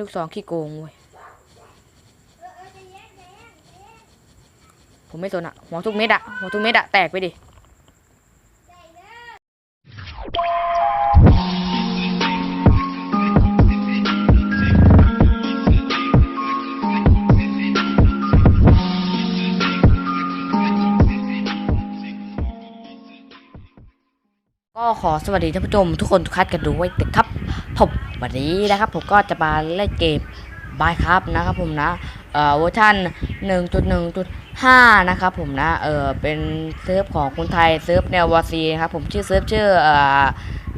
ลูกสองขี้โกงเว้ย ผมไม่สนอะหัวทุกเม็ดอะหัวทุกเม็ดอะแตกไปดิก็ขอสวัสดีท่านผู้ชมทุกคนทุกท่านกันด้วยนะครับ ผมวันนี้นะครับผมก็จะมาเล่นเกมบายครับนะครับผมนะเอ่อเวอร์ชัน1.1.5 นะครับผมนะเออเป็นเซิร์ฟของคนไทยเซิร์ฟแนววอซีนะครับผมชื่อเซิร์ฟชื่อเอ่อ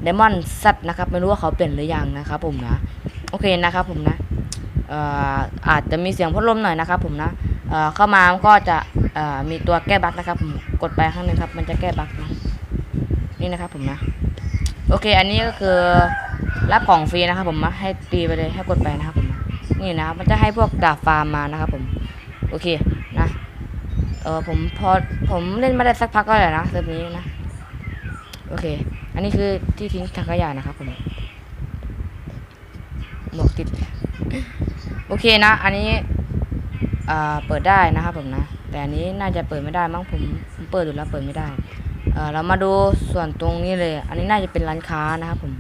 เดมอนซัตนะครับไม่รู้ว่าเขาเปลี่ยนหรือยังนะครับผมนะโอเคนะครับผมนะเอ่ออาจจะมีเสียงพัดลมหน่อยนะครับผมนะเอ่อเข้ามาก็จะเอ่อมีตัวแก้บั๊กนะครับผมกดไปข้างหนึงครับมันจะแก้บั๊กนะนี่นะครับผมนะโอเคอันนี้ก็คือ รับของฟรีนะครับผมให้ตีไปเลยให้กดไปนะครับผมนี่นะครับมันจะให้พวกดาบฟาร์มมานะครับผมโอเคนะเออผมพอผมเล่นมาได้สักพักก็แล้วนะเซิร์ฟนี้นะโอเค อันนี้คือที่ทิ้งถังขยะนะครับผมหมวกติดโอเคนะ อันนี้อ่าเปิดได้นะครับผมนะ แต่อันนี้น่าจะเปิดไม่ได้มั้งผมผมเปิดดูแล้วเปิดไม่ได้เออเรามาดูส่วนตรงนี้เลย อันนี้น่าจะเป็นร้านค้านะครับผม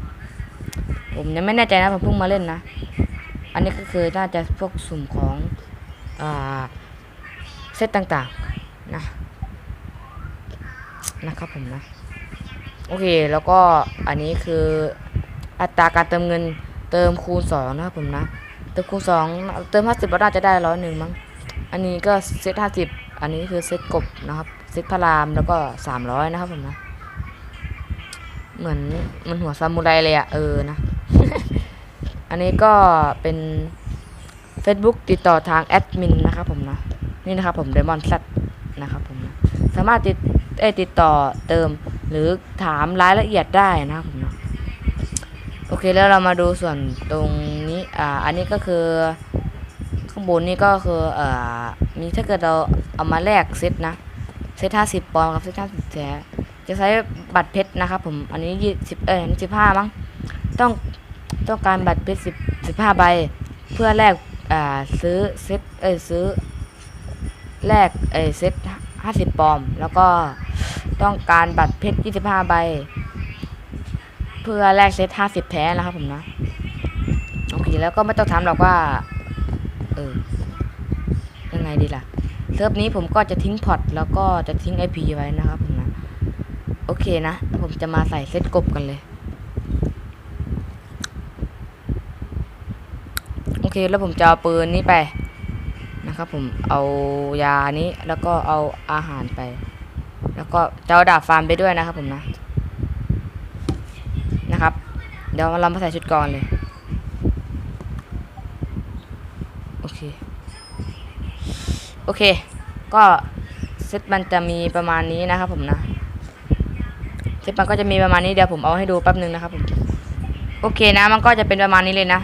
ผมยังไม่แน่ใจนะผมเพิ่งมาเล่นนะ อันนี้ก็คือน่าจะพวกสุ่มของอ่าเซตต่างๆนะนะครับผมนะ โอเคแล้วก็อันนี้คืออัตราการเติมเงินเติมคูณสองนะครับผมนะ เติมคูณสองเติมห้าสิบก็น่าจะได้ร้อยหนึ่งมั้งอันนี้ก็เซตห้าสิบอันนี้คือเซตกบนะครับ เซตพระรามแล้วก็สามร้อยนะครับผมนะ เหมือนมันหัวซามูไรเลยอะเออนะ อันนี้ก็เป็น Facebook ติดต่อทางแอดมินนะครับผมนะ นี่นะครับผม Diamond Z นะครับผมนะสามารถติดเอติดต่อเติมหรือถามรายละเอียดได้นะครับผมนะโอเคแล้วเรามาดูส่วนตรงนี้อ่าอันนี้ก็คือข้างบนนี่ก็คือเอ่อมีถ้าเกิดเราเอามาแลกเซตนะเซตห้าสิบปอนด์กับเซตห้าสิบแท้จะใช้บัตรเพชรนะครับผมอันนี้ยี่สิบเอ้ยสิบห้ามั้งต้อง ต้องการบัตรเพชรสิบสิบห้าใบ เพื่อแลกอ่าซื้อเซ็ตเอ้ยซื้อแลกเอ้ยเซ็ตห้าสิบปอนด์แล้วก็ต้องการบัตรเพชรยี่สิบห้าใบ เพื่อแลกเซ็ตห้าสิบแท้นะครับผมนะโอเคแล้วก็ไม่ต้องถามหรอกว่าเออยังไงดีล่ะเซิร์ฟนี้ผมก็จะทิ้งพอร์ตแล้วก็จะทิ้ง IP ไว้นะครับผมนะ โอเคนะ ผมจะมาใส่เซตกบกันเลย โอ เคแล้วผมจะเอาปืนนี้ไปนะครับผมเอายานี้แล้วก็เอาอาหารไป แล้วก็จะเอาดาบฟาร์มไปด้วยนะครับผมนะนะครับ เดี๋ยวเรามาใส่ชุดก่อนเลยโอเคโอเค ก็เซตมันจะมีประมาณนี้นะครับผมนะเซตมันก็จะมีประมาณนี้เดี๋ยวผมเอาให้ดูแป๊บนึงนะครับผมโอเคนะมันก็จะเป็นประมาณนี้เลยนะ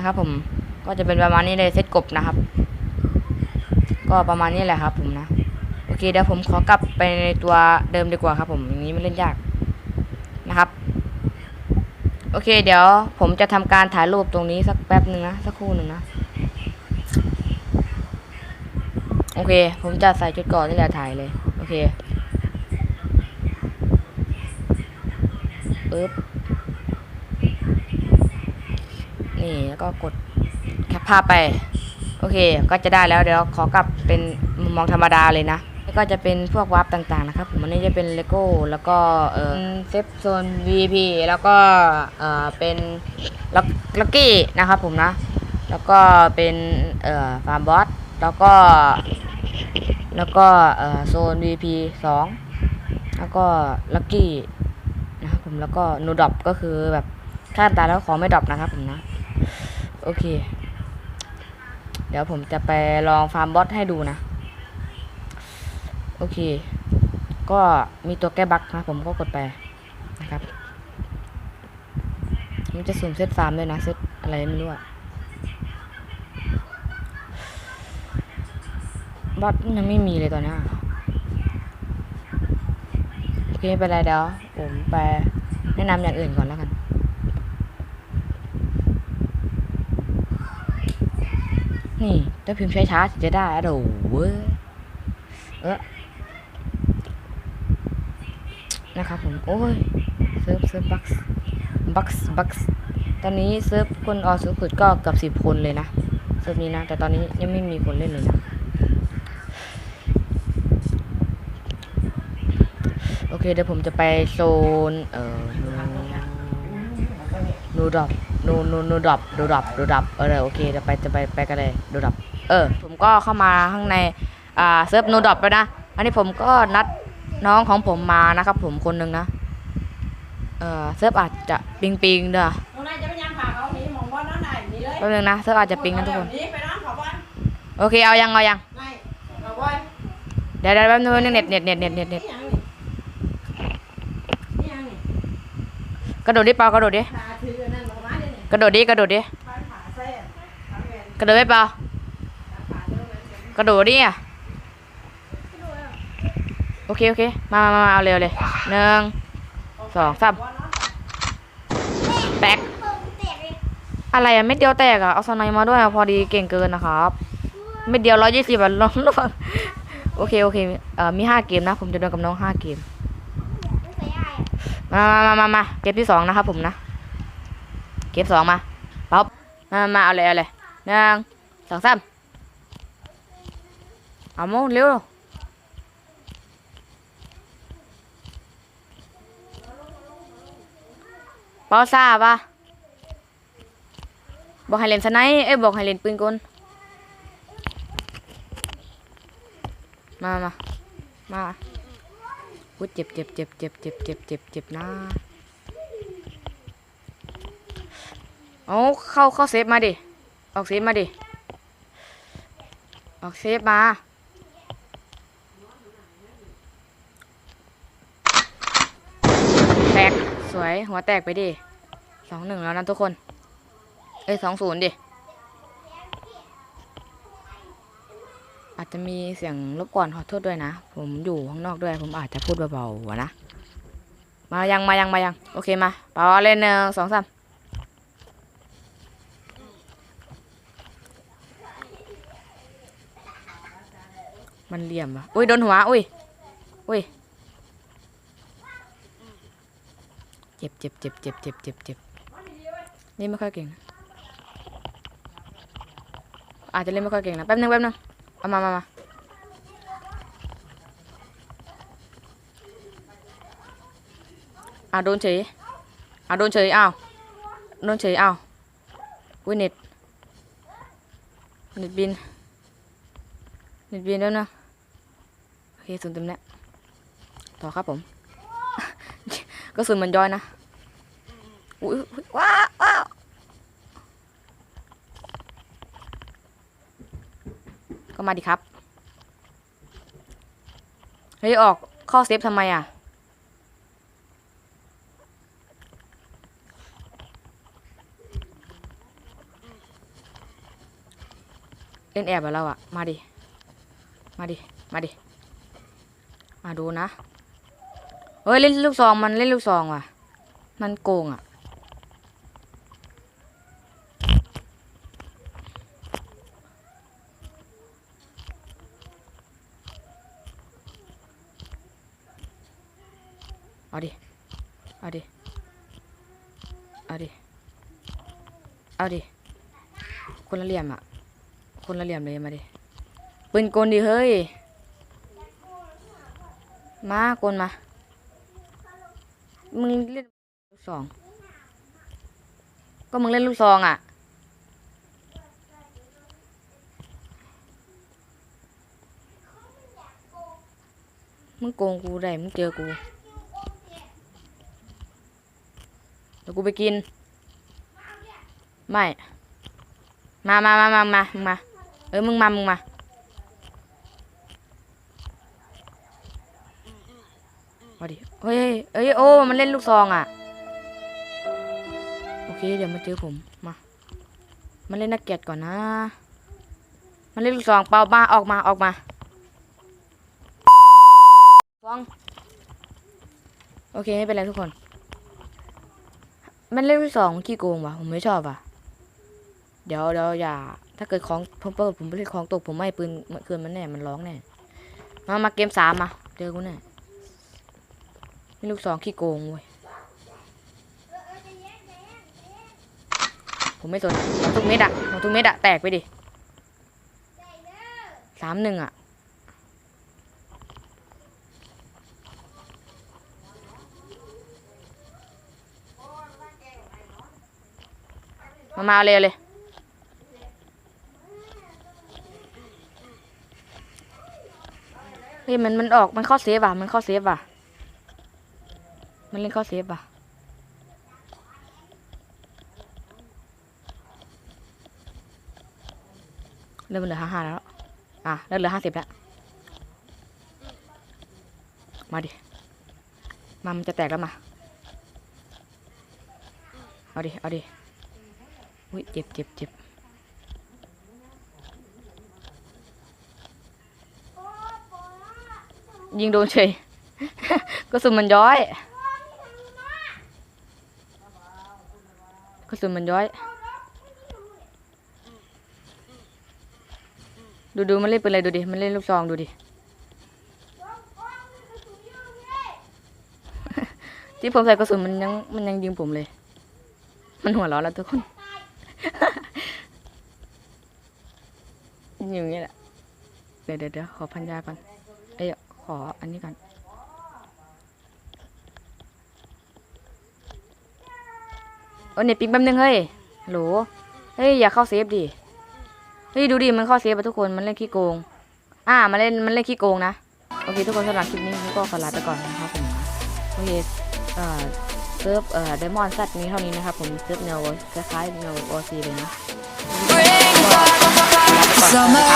นะครับ ผมก็จะเป็นประมาณนี้เลยเซตกบนะครับ ก็ประมาณนี้แหละครับ ผมนะโอเคเดี๋ยวผมขอกลับไปในตัวเดิมดีกว่าครับ ผมอย่างนี้ไม่เล่นยากนะครับ โอเค เดี๋ยวผมจะทำการถ่ายรูปตรงนี้สักแป๊บหนึ่งนะสักครู่หนึ่งนะโอเค ผมจะใส่ชุดก่อนนี่แหละถ่ายเลย โอเคปึ๊บ นี่แล้วก็กดแคปภาพไป โอเค ก็จะได้แล้วเดี๋ยวขอกลับเป็นมุมมองธรรมดาเลยนะแล้วก็จะเป็นพวกวาร์ปต่างๆนะครับผมอันนี้จะเป็นเลโก้แล้วก็เออเซฟโซน VP แล้วก็เออเป็นลักกี้นะครับผมนะ แล้วก็เป็นเอ่อฟาร์มบอสแล้วก็ แล้วก็เอ่อโซน VP 2 แล้วก็ลักกี้นะครับผมแล้วก็นูดอปก็คือแบบถ้าตาแล้วขอไม่ดอปนะครับผมนะ โอเค เดี๋ยวผมจะไปลองฟาร์มบอสให้ดูนะ โอเค ก็มีตัวแก้บั๊กนะผมก็กดไปนะครับมันจะสุ่มเซตฟาร์มด้วยนะเซตอะไรไม่รู้อะบอสยังไม่มีเลยตอนนี้โอเคไม่เป็นไรเดี๋ยวผมไปแนะนำอย่างอื่นก่อนแล้วกัน นี่ถ้าพิมพ์ช้าๆถึงจะได้อะโดเว้ยเออนะครับผม โอ้ยเซิร์ฟเซิร์ฟบัคส์บัคส์บัคส์ตอนนี้เซิร์ฟคนออสูงสุดก็เกับสิบคนเลยนะเซิร์ฟนี้นะ แต่ตอนนี้ยังไม่มีคนเล่นเลยนะ โอเค เดี๋ยวผมจะไปโซน เอ่อนูดอป นูนูนูดรอปดูดรอปดูดรอปเออโอเคเดี๋ยวไปจะไปไปกันเลยดูดรอปเออ ผมก็เข้ามาข้างในอ่าเซิร์ฟนูดรอปไปนะ อันนี้ผมก็นัดน้องของผมมานะครับ ผมคนหนึ่งนะ เออเซิร์ฟอาจจะปิงปิงๆเด้อตรงนั้นจะไปยังผ่าเขาหนีมองว่าน้องไหนหนีเลยแป๊บนึงนะเซิร์ฟอาจจะปิงนะทุกคนหนีไปน้องเขาบ้านโอเคเอายังเอายังไหนเขาบ้านเดี๋ยวเดี๋ยวแป๊บนึงเน็ตเน็ตเน็ตเน็ตเน็ตเน็ตนี่ยังนี่นี่ยังนี่กระโดดดิเปล่ากระโดดดิผ่าถือนั่นออ กระโดดดิกระโดดดิกระโดดไม่เปล่ากระโดดดิอะโอเคโอเคมามามาเอาเร็วเลยหนึ่งสองสามแตกอะไรอะเม็ดเดียวแตกอะเอาสไนมาด้วยอะพอดีเก่งเกินนะครับเม็ดเดียวร้อยยี่สิบอะลองลองโอเคโอเคเอ่อมีห้าเกมนะ ผมจะโดนกับน้องห้าเกมมามามามาเกมที่สองนะครับผมนะ เกมสองมาป๊อปมามา มาเอาเลยเอาเลยหนึ่งสองสามเอาโมเร็วเปาซาปะบอกให้เล่นสไนป์เอ้ยบอกให้เล่นปืนกลมามามาอุ้ยเจ็บเจ็บเจ็บเจ็บเจ็บเจ็บเจ็บเจ็บนะ เอาเข้าเข้าเซฟมาดิ ออกเซฟมาดิ ออกเซฟมา แตก สวย หัวแตกไปดิสองหนึ่งแล้วนะทุกคน เอ้ยสองศูนย์ดิ อาจจะมีเสียงรบกวนขอโทษด้วยนะ ผมอยู่ข้างนอกด้วย ผมอาจจะพูดเบาๆอะนะ มายังมายังมายัง โอเคมาเปาเล่นหนึ่งสองสาม มันเหลี่ยมปะอุ้ยโดนหัวอุ้ยอุ้ยเจ็บเจ็บเจ็บเจ็บเจ็บเจ็บเจ็บนี่ไม่ค่อยเก่ง อาจจะเล่นไม่ค่อยเก่งนะแป๊บนึงแป๊บนึงเอามามามาอ่าโดนเฉยอ่าโดนเฉยอ้าวโดนเฉยอ้าวอุ้ยเน็ตเน็ตบินเน็ตบินแล้วนะ อเคสุนย์เต็มแล้วต่อครับผม ก็สุนมันย้อยนะอุ้ยว้าว้าวก็มาดิครับ เฮ้ย ออกข้อเซฟทำไมอะ เล่นแอบกับเราอะ มาดิ มาดิ มาดิ มาดูนะ เฮ้ยเล่นลูกซองมันเล่นลูกซองว่ะ มันโกงอะ เอาดิ เอาดิ เอาดิ เอาดิ คนละเหลี่ยมอะ คนละเหลี่ยมเลยมาดิ ปืนกลดิเฮ้ย มากลมา มึงเล่นลูกซอง ก็มึงเล่นลูกซองอะ มึงโกงกูได้มึงเจอกูเดี๋ยวกูไปกิน ไม่ มามามามามา มึงมา เออ มึงมา มึงมา มาดิ เฮ้ยเฮ้ยโอ้ มันเล่นลูกซองอะ โอเค เดี๋ยวมาเจอผม มา มันเล่นนักเกียรติก่อนนะ มันเล่นลูกซองเปล่ามาออกมาออกมาซอง โอเคไม่เป็นไรทุกคน มันเล่นลูกซองขี้โกงว่ะ ผมไม่ชอบว่ะ เดี๋ยวเดี๋ยวอย่า ถ้าเกิดของผมเปิดผมไม่ได้ของตกผมไม่ปืนเมันเกินมันแน่ มันร้องแน่ มา มาเกมสามมา เจอกูแน่ นี่ลูกสองขี้โกงเว้ย ผมไม่สนเอาทุกเม็ดอะเอาทุกเม็ดอะแตกไปดิสามหนึ่งอะมามาเลยเอาเลยเฮ้ยมันมันออกมันเข้าเซฟว่ะ มันเข้าเซฟว่ะ มันเล่นเข้าเซฟว่ะเริ่มเหลือห้าห้าแล้ว อะเริ่มเหลือห้าสิบแล้ว มาดิ มามันจะแตกแล้วมา เอาดิ เอาดิ อุ้ยเจ็บเจ็บเจ็บยิงโดนเฉยกระสุนมันย้อย กระสุนมันย้อย ดูดูมันเล่นเปืนอะไรดูดิ มันเล่นลูกซองดูดิ ที่ผมใส่กระสุนมันยังมันยังยิงผมเลย มันหัวเร้อนแล้วทุกคน อยู่อย่างนี้แหละเดี๋ยวเดี๋ยวเดี๋ยวขอพันยาก่อน เอ้ยขออันนี้ก่อน โอ้เน็ตปิ๊งแป๊บนึงเฮ้ยโหลเฮ้ยอย่าเข้าเซฟดิเฮ้ยดูดิมันเข้าเซฟไปทุกคนมันเล่นขี้โกง อ่ามันเล่นมันเล่นขี้โกงนะโอเคทุกคนสำหรับคลิปนี้ก็ขอลาไปก่อนนะครับผมโอเคเอ่อเซิร์ฟเอ่อไดมอนด์ซัดนี้เท่านี้นะครับผมเซิร์ฟแนวคล้ายๆแนวโอซีเลยนะ Summer